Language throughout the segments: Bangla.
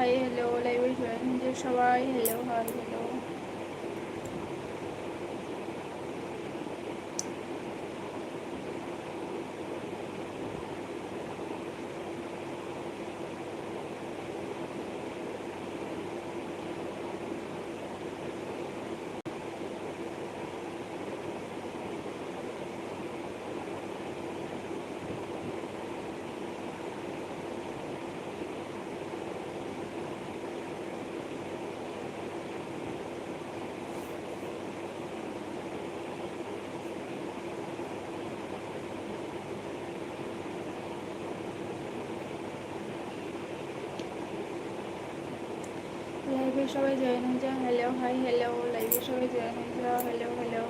হাই হ্যালো যে সবাই হ্যালো হাই হ্যালো লাইভে সবাই জয়েন হয়ে যাও হ্যালো হাই হ্যালো লাইভে সবাই জয়েন হয়ে যাও হ্যালো হ্যালো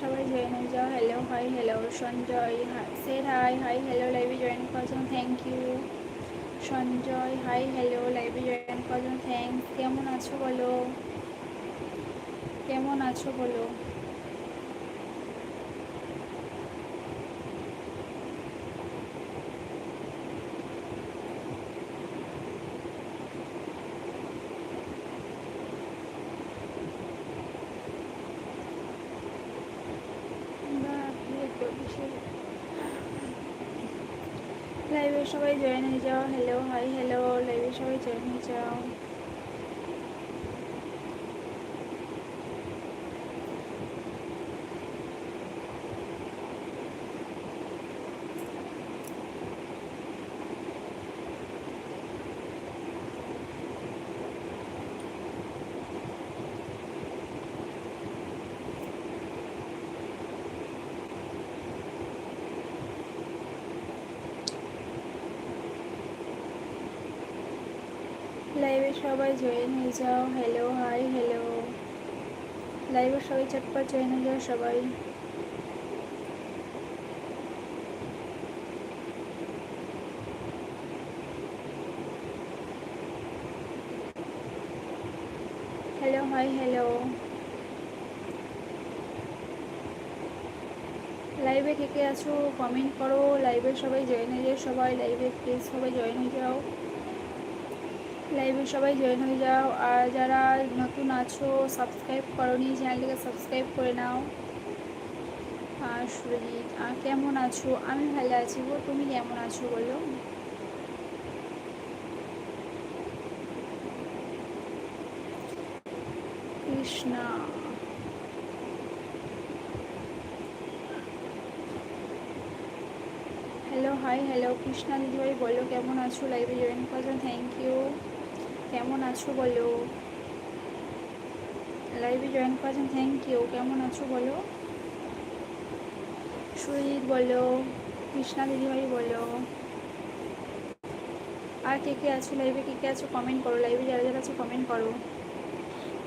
সবাই জয়েন হয়ে যাও। Hello hi hello Sanjay sir hi hi hello লাইভে জয়েন করার জন্য thank you Sanjay hi hello লাইভে জয়েন করার জন্য থ্যাংক কেমন আছো বলো? কেমন আছো বলো? লাইভে সবাই জয়েন হয়ে যাও। হ্যালো হাই হ্যালো লাইভে সবাই জয়েন হয়ে যাও লাইভে সবাই জয়েন হয়ে যাও। হ্যালো হাই হ্যালো লাইভে সবাই চটপট জয়েন হয়ে যাও সবাই। হ্যালো হাই হ্যালো লাইভে কে কে আছো কমেন্ট করো। লাইভে সবাই জয়েন হয়ে যাও সবাই। লাইভে প্লিজ সবাই জয়েন হয়ে যাও। লাইভে সবাই জয়েন হয়ে যাও। আর যারা নতুন আছো সাবস্ক্রাইব করনি চ্যানেলটিকে সাবস্ক্রাইব করে নাও। আর সুরজিৎ কেমন আছো? আমি ভালো আছি গো, তুমি কেমন আছো বলো? Krishna. Hello hi hello Krishna দিদিভাই, বলো, কেমন আছো? লাইভে জয়েন করার থ্যাংক ইউ কেমন আছো বলো? লাইভে জয়েন করেছেন থ্যাংক ইউ কেমন আছো বলো? সুজিত বলো, কৃষ্ণা দিদিভাই বলো। আর কে কে আছো লাইভে কে কে আছো কমেন্ট করো। লাইভে যারা যারা আছো কমেন্ট করো।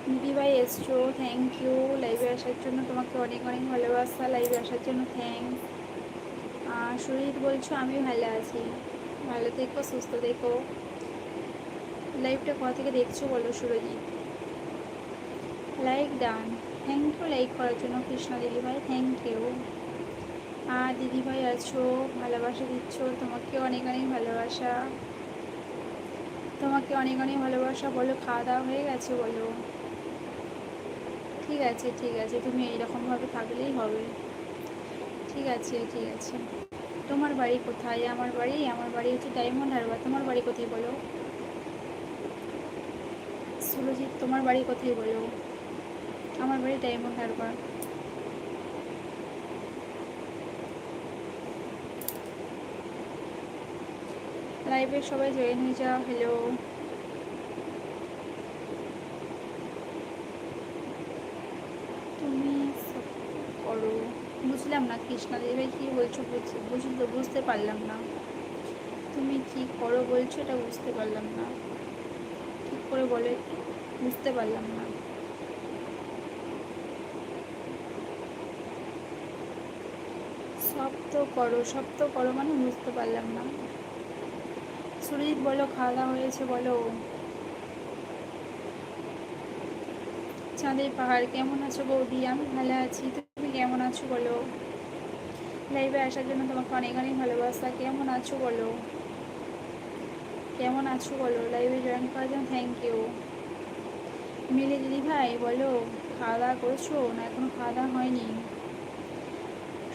দিদিভাই এসছো থ্যাংক ইউ লাইভে আসার জন্য তোমাকে অনেক অনেক ভালোবাসা। লাইভে আসার জন্য থ্যাংকস সুজিত বলছো আমি ভালো আছি। ভালো থেকো, সুস্থ থেকো। লাইভটা কোথা থেকে দেখছ বলো, Surajit? Like done thank you like করার জন্য কৃষ্ণা দিদিভাই থ্যাংক ইউ আর দিদিভাই আছো, ভালোবাসা দিচ্ছ, তোমাকে অনেক অনেক ভালোবাসা। তোমাকে অনেক অনেক ভালোবাসা বলো, খাওয়া দাওয়া হয়ে গেছে বলো। ঠিক আছে ঠিক আছে, তুমি এইরকমভাবে থাকলেই হবে। ঠিক আছে ঠিক আছে। তোমার বাড়ি কোথায়? আমার বাড়ি আমার বাড়ি হচ্ছে ডায়মন্ড হারবার। তোমার বাড়ি কোথায় বলো? সুরজিৎ তোমার বাড়ি কোথায় বলো? আমার বাড়ি ডায়মন্ড হারবার। লাইভে সবাই জয়েন হয়ে যাও হ্যালো তুমি করো। বুঝলাম না কৃষ্ণা দেবে কি বলছো বুঝ- বুঝতে বুঝতে পারলাম না। তুমি কি করো বলছো এটা বুঝতে পারলাম না। করে বলে, বুঝতে পারলাম না। সব করো সব করো মানে বুঝতে পারলাম না। সুরজিৎ বলো খাওয়া হয়েছে বলো। চাঁদের পাহাড়, কেমন আছো বৌদি? আমি ভালো আছি, তুমি কেমন আছো বলো? লাইভে আসার জন্য তোমাকে অনেক অনেক ভালোবাসা, কেমন আছো বলো? কেমন আছো বলো? লাইভে জয়েন করার জন্য থ্যাংক ইউ মিলে দিদি ভাই, বলো খাওয়া দাওয়া করছ? না, এখনও খাওয়া দাওয়া হয়নি।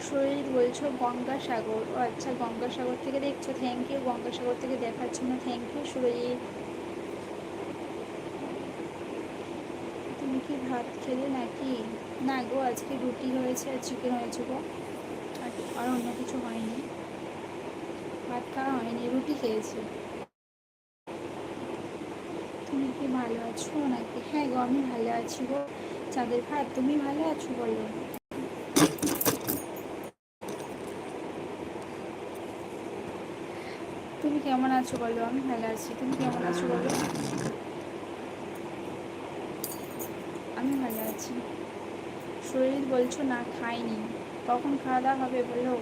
শরীর বলছো গঙ্গাসাগর। ও আচ্ছা গঙ্গাসাগর থেকে দেখছ। থ্যাংক ইউ গঙ্গাসাগর থেকে দেখার জন্য থ্যাংক ইউ সুরজিৎ। তুমি কি ভাত খেলে নাকি? না গো, আজকে রুটি হয়েছে আর চিকেন হয়েছে গো। আর অন্য কিছু হয়নি। ভাত খাওয়া হয়নি, রুটি খেয়েছি। তুমি কি ভালো আছো নাকি? হ্যাঁ গো, আমি ভালো আছি গো। চাঁদের ভাত তুমি ভালো আছো বলো? তুমি কেমন আছো বলো? আমি ভালো আছি। তুমি কেমন আছো বলো? আমি ভালো আছি। শরীর বলছো না, খাইনি। কখন খাওয়া দাওয়া হবে বলো?